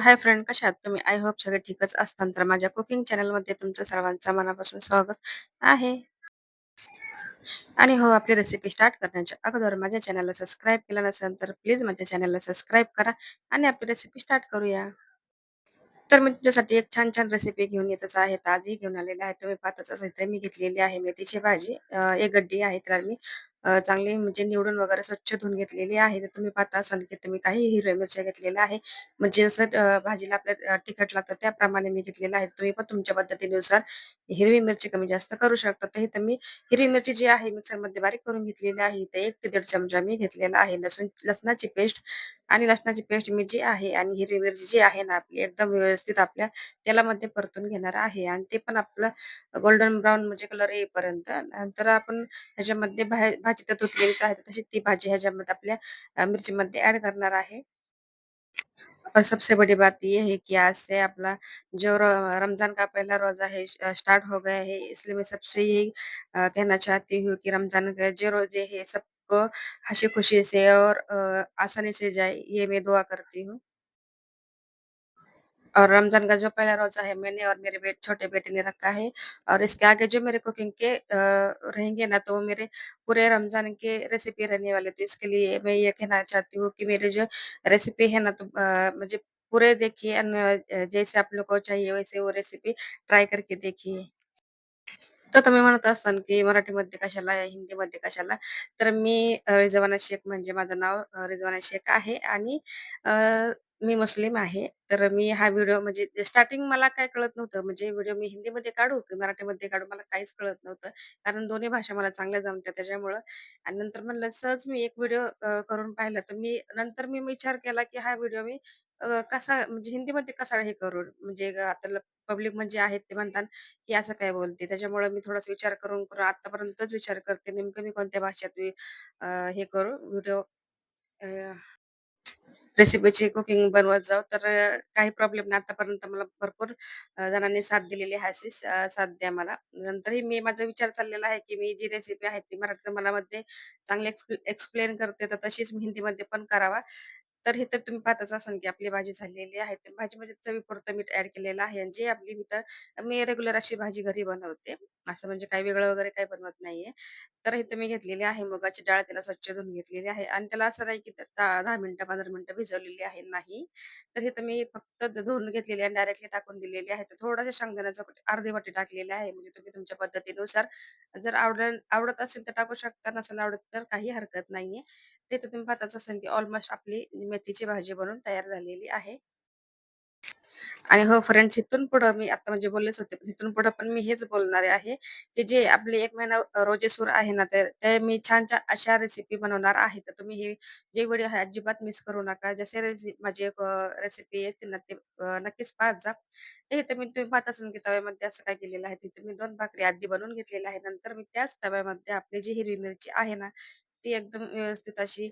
Hi friend कशा आहात तुम्ही? आय होप सगळे ठीकच असताना तर माझ्या कुकिंग चॅनलमध्ये तुमचं सर्वांचं मनापासून स्वागत आहे. आणि हो आपली रेसिपी स्टार्ट करण्याच्या अगोदर माझ्या चॅनलला सबस्क्राईब केलं नसेल तर प्लीज माझ्या चॅनलला सबस्क्राईब करा आणि आपली रेसिपी स्टार्ट करूया. तर मी तुमच्यासाठी एक छान छान रेसिपी घेऊन येतच आहे. तर आजही घेऊन आलेले आहे. तुम्ही पाहतच असेल तर मी घेतलेली आहे मेथीची भाजी. एक गड्डी आहे तर मी अ, चांगली म्हणजे निवडून वगैरे स्वच्छ धुवून घेतलेली आहे. तर तुम्ही पाहता असाल की तुम्ही काही हिरव्या मिरच्या घेतलेल्या आहे. म्हणजे जसं अ, भाजीला आपल्या अ, तिखट लागतं त्याप्रमाणे मी घेतलेलं आहे. तुम्ही पण तुमच्या पद्धतीनुसार हिरवी मिरची कमी जास्त करू शकता. तर इथं मी हिरवी मिरची जी आहे मिक्सरमध्ये बारीक करून घेतलेली आहे. तर एक ते दीड चमचा मी घेतलेला आहे. लसूण लसणाची पेस्ट आणि लसणाची पेस्ट मी जी आहे आणि हिरवी मिरची जी आहे ना आपली एकदम व्यवस्थित आपल्या तेलामध्ये परतून घेणार आहे आणि ते पण आपलं गोल्डन ब्राउन म्हणजे कलर येईपर्यंत. नंतर आपण ह्याच्यामध्ये भाजी तर तुटलेलीच आहे. तशी ती भाजी ह्याच्यामध्ये आपल्या मिरचीमध्ये ऍड करणार आहे. और सबसे बड़ी बात यह है कि आज से अपना जो रमज़ान का पहला रोज़ा है स्टार्ट हो गया है, इसलिए मैं सबसे यही कहना चाहती हूँ कि रमज़ान के जो रोज़े है सबको हँसी-खुशी से और आसानी से जाए, ये मैं दुआ करती हूँ। और रमज़ान का जो पहला रोज़ा है मैंने और मेरे बे छोटे बेटे ने रखा है और इसके आगे जो मेरे कुकिंग के रहेंगे ना तो वो मेरे पूरे रमज़ान के रेसिपी रहने वाले तो इसके लिए मैं ये कहना चाहती हूँ कि मेरे जो रेसिपी है ना तो मुझे पूरे देखिए जैसे आप लोग को चाहिए वैसे वो रेसिपी ट्राय करके देखिए. तर तुम्ही म्हणत असाल, की मराठीमध्ये कशाला, हिंदीमध्ये कशाला? तर मी रिजवाना शेख म्हणजे माझं नाव रिजवाना शेख आहे आणि मी मुस्लिम आहे. तर मी हा व्हिडिओ म्हणजे स्टार्टिंग मला काय कळत नव्हतं, म्हणजे व्हिडिओ मी हिंदीमध्ये काढू की मराठीमध्ये काढू मला काहीच कळत नव्हतं. कारण दोन्ही भाषा मला चांगल्या जमत्या त्याच्यामुळं आणि नंतर म्हणलं सहज मी एक व्हिडिओ करून पाहिला. तर मी नंतर मी विचार केला, की हा व्हिडिओ मी अ, कसा म्हणजे हिंदीमध्ये कसा हे करू? म्हणजे आता पब्लिक म्हणजे आहेत ते म्हणतात की असं काय बोलते. त्याच्यामुळे मी थोडासा विचार करून, करून आत्तापर्यंतच विचार करते नेमकं मी कोणत्या भाषेत मी अ, हे करू व्हिडिओ अ, रेसिपीची कुकिंग बनवत जाऊ. तर अ, काही प्रॉब्लेम नाही. आतापर्यंत मला भरपूर अ, जणांनी साथ दिलेली आहे. अशीच अ, साथ द्या मला. नंतरही मी माझा विचार चाललेला आहे, की मी जी रेसिपी आहे ती मराठी मनामध्ये चांगली एक्सप्ले एक्सप्लेन करते, तर तशीच मी हिंदीमध्ये पण करावा. तर हे तर तुम्ही पाहताच असाल, की आपली भाजी झालेली आहे. तर भाजीमध्ये चवीपुरतं मीठ ऍड केलेलं आहे आणि जे आपली मी तर मी रेग्युलर अशी भाजी घरी बनवते. असं म्हणजे काही वेगळं वगैरे काही बनवत नाहीये. तर इथे मी घेतलेली आहे मुगाची डाळ, त्याला स्वच्छ धुवून घेतलेली आहे आणि त्याला असं नाही, की दहा मिनिटं, 15 मिनिटं भिजवलेली आहे, नाही. तर इथं मी फक्त धुवून घेतलेली आणि डायरेक्टली टाकून दिलेली आहे. तर थोडासा शेंगदाण्याचा अर्धे अर्धी वाटी आहे. म्हणजे तुम्ही तुमच्या पद्धतीनुसार जर आवडल आवडत असेल तर टाकू शकता, नसेल आवडत तर काही हरकत नाहीये. ते तर तुम्ही पाहताच असेल की ऑलमोस्ट आपली मेथीची भाजी बनवून तयार झालेली आहे. आणि हो फ्रेंड्स इथून पुढं मी आता म्हणजे बोललेच होते, पण इथून पुढं पण मी हेच बोलणार आहे, की जे आपले एक महिना रोजे सूर आहे ना, ते मी छान-छान अशा रेसिपी बनवणार आहे. तर तुम्ही हे जे व्हिडिओ आहे अजिबात मिस करू नका. जसे रेसि माझी एक रेसिपी येते ना, ते नक्कीच पाहत जा. ते तर मी तुम्ही पाहत असून की तव्यामध्ये असं काय केलेलं आहे, तिथे मी दोन भाकरी आधी बनवून घेतलेल्या आहे. नंतर मी त्याच तव्यामध्ये आपली जी हिरवी मिरची आहे ना, ती एकदम व्यवस्थित अशी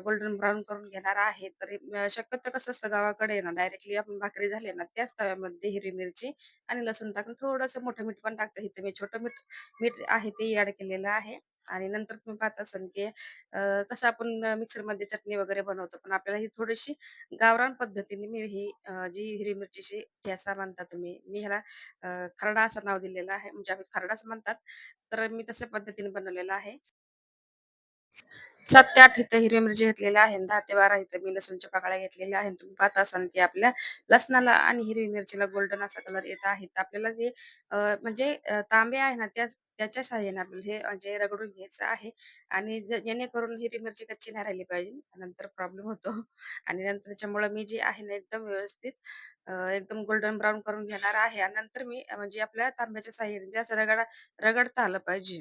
गोल्डन ब्राउन करून घेणार आहे. तर अ, शक्यतो कसं असतं गावाकडे आहे ना, डायरेक्टली आपण भाकरी झाली ना, त्याच तव्यामध्ये हिरवी मिरची आणि लसूण टाकून थोडंसं मोठं मीठ पण टाकतं. इथे मी छोटं मीठ मीठ आहे ते ॲड केलेलं आहे. आणि नंतर तुम्ही पाहत असाल, की अ, कसं आपण अ, मिक्सरमध्ये चटणी वगैरे बनवतो, पण आपल्याला ही थोडीशी गावरान पद्धतीने मी ही अ, जी हिरवी मिरचीची ठेचा म्हणता तुम्ही, मी ह्याला अ, खरडा असं नाव दिलेलं आहे. म्हणजे आम्ही खरडाच म्हणतात. तर मी तशा पद्धतीने बनवलेला आहे. सात ते आठ इथं हिरवी मिरची घेतलेल्या आहे दहा ते 12 इथं मी लसूणच्या पाकळ्या घेतलेल्या आहेत. तुम्ही पाहत असाल की आपल्या लसणाला आणि हिरवी मिरचीला गोल्डन असा कलर येत आहे. तर आपल्याला जे म्हणजे तांबे आहे ना त्या त्याच्या सहाय्याने आपल्याला हे म्हणजे रगडून घ्यायचं आहे आणि जेणेकरून हिरवी मिरची कच्ची नाही राहिली पाहिजे. नंतर प्रॉब्लेम होतो आणि नंतर त्याच्यामुळे मी जी आहे ना एकदम व्यवस्थित एकदम गोल्डन ब्राउन करून घेणार आहे आणि नंतर मी म्हणजे आपल्या तांब्याच्या सहाय्याने जे असं रगडा रगडता आलं पाहिजे.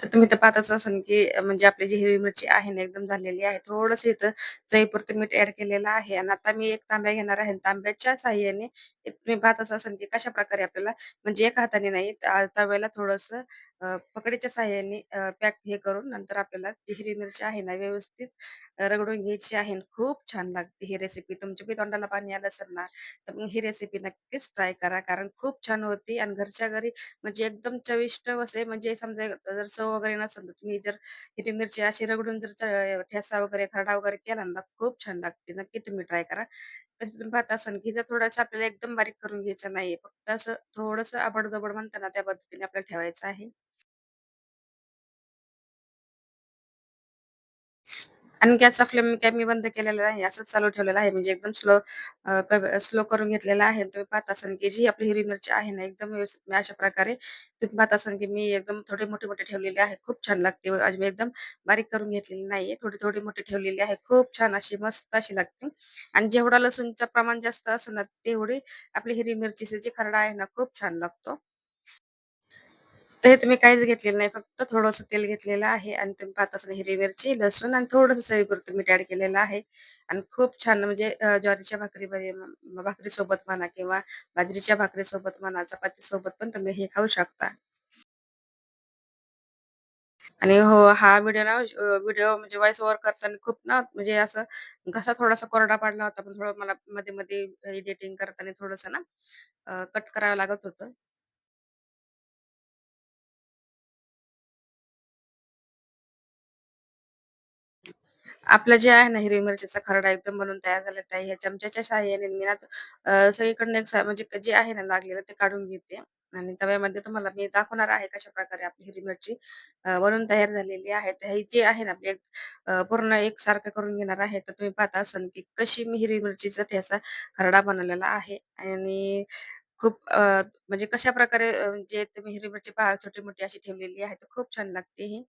तर तुम्ही तर पाहतच असाल, की म्हणजे आपली जी हिरवी मिरची आहे ना, एकदम झालेली आहे. थोडंसं इथं चवीपुरतं मीठ ऍड केलेलं आहे आणि आता मी एक तांब्या घेणार आहे. तांब्याच्या साह्याने तुम्ही पाहतच असाल, की कशा प्रकारे आपल्याला म्हणजे एका हाताने नाही तव्याला थोडंसं पकडीच्या साह्याने पॅक हे करून नंतर आपल्याला जी हिरवी मिरची आहे ना, व्यवस्थित रगडून घ्यायची आहे आणि खूप छान लागते ही रेसिपी. तुमच्या बी तोंडाला पाणी आलं असेल ना, तर मग ही रेसिपी नक्कीच ट्राय करा. कारण खूप छान होती आणि घरच्या घरी म्हणजे एकदम चविष्ट असे म्हणजे समजा जर चव वगैरे नसेल, तर तुम्ही जर हिरवी मिरची अशी रगडून जर ठेसा वगैरे, खरडा वगैरे केला ना, खूप छान लागते. नक्की तुम्ही ट्राय करा. तसे तुम्ही पाहत असाल, की जर थोडंसं आपल्याला एकदम बारीक करून घ्यायचं नाही फक्त असं थोडंसं आबडदबड म्हणताना त्या पद्धतीने आपल्याला ठेवायचं आहे. आणि गॅसचा फ्लेम काय मी बंद केलेला नाही. असंच चालू ठेवलेला आहे. म्हणजे एकदम स्लो स्लो करून घेतलेला आहे. तुम्ही पाहत असाल, की जी आपली हिरवी मिरची आहे ना, एकदम व्यवस्थित मी अशा प्रकारे तुम्ही पाहत असाल, की मी एकदम थोडे मोठे-मोठे ठेवलेले आहे. खूप छान लागते. आज मी एकदम बारीक करून घेतलेली नाहीये. थोडी-थोडी मोठी ठेवलेली आहे. खूप छान अशी मस्त अशी लागते. आणि जेवढा लसूणचं प्रमाण जास्त असेल ना, तेवढी आपली हिरवी मिरचीचे जी खरडा आहे ना, खूप छान लागतो. तर हे तुम्ही काहीच घेतलेलं नाही. फक्त थोडंसं तेल घेतलेलं आहे आणि तुम्ही पाहता असाल हिरवी मिरची, लसूण आणि थोडंसं चवीपुरतं मीठ ऍड केलेलं आहे आणि खूप छान म्हणजे ज्वारीच्या भाकरी भाकरीसोबत म्हणा किंवा बाजरीच्या भाकरीसोबत म्हणा, चपातीसोबत पण तुम्ही हे खाऊ शकता. आणि हो, हा व्हिडिओ ना व्हिडिओ म्हणजे व्हॉइस ओव्हर करताना खूप ना म्हणजे असं घसा थोडासा कोरडा पडला होता. पण थोडं मला मध्ये-मध्ये एडिटिंग करताना थोडंसं ना कट करावं लागत होतं. आपलं जे आहे ना हिरवी मिरचीचा खरडा एकदम बनवून तयार झालेला आहे. ह्या चमच्याच्या साहाय्याने मी ना अ, सगळीकडनं एक सा म्हणजे जे आहे ना लागलेलं ते काढून घेते आणि तव्यामध्ये तुम्हाला मी दाखवणार आहे कशा प्रकारे आपली हिरवी मिरची अ, बनवून तयार झालेली आहे. तर ही जी आहे ना आपली एक अ, पूर्ण एकसारखं करून घेणार आहे. तर तुम्ही पाहता असाल की कशी मी हिरवी मिरचीचा ठेचा खरडा बनवलेला आहे आणि खूप अ, म्हणजे कशाप्रकारे अ, जे तुम्ही हिरवी मिरची पहा छोटी-मोठी अशी ठेवलेली आहे, तर खूप छान लागते ही.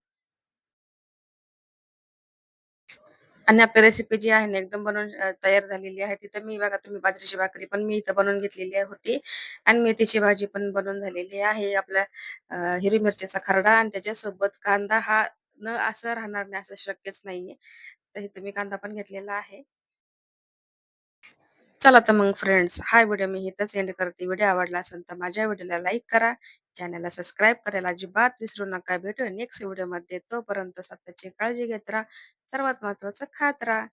आणि आपली रेसिपी जी आहे ना एकदम बनवून अ, तयार झालेली आहे. तिथं मी बघा तुम्ही बाजरीची भाकरी पण मी इथं बनवून घेतलेली आहे होती आणि मेथीची भाजी पण बनवून झालेली आहे. आपल्या अ, हिरवी मिरचीचा खरडा आणि त्याच्यासोबत कांदा हा न असं राहणार नाही असं शक्यच नाहीये. तर इथं मी कांदा पण घेतलेला आहे. चला तर मग फ्रेंड्स, हा व्हिडिओ मी इथंच एंड करते. व्हिडिओ आवडला असेल तर माझ्या व्हिडिओला लाईक करा, चॅनलला सबस्क्राईब करायला अजिबात विसरू नका. भेटूया नेक्स्ट व्हिडिओमध्ये. तोपर्यंत स्वतःची काळजी घेत राहा. सर्वात महत्वाचं खात राहा.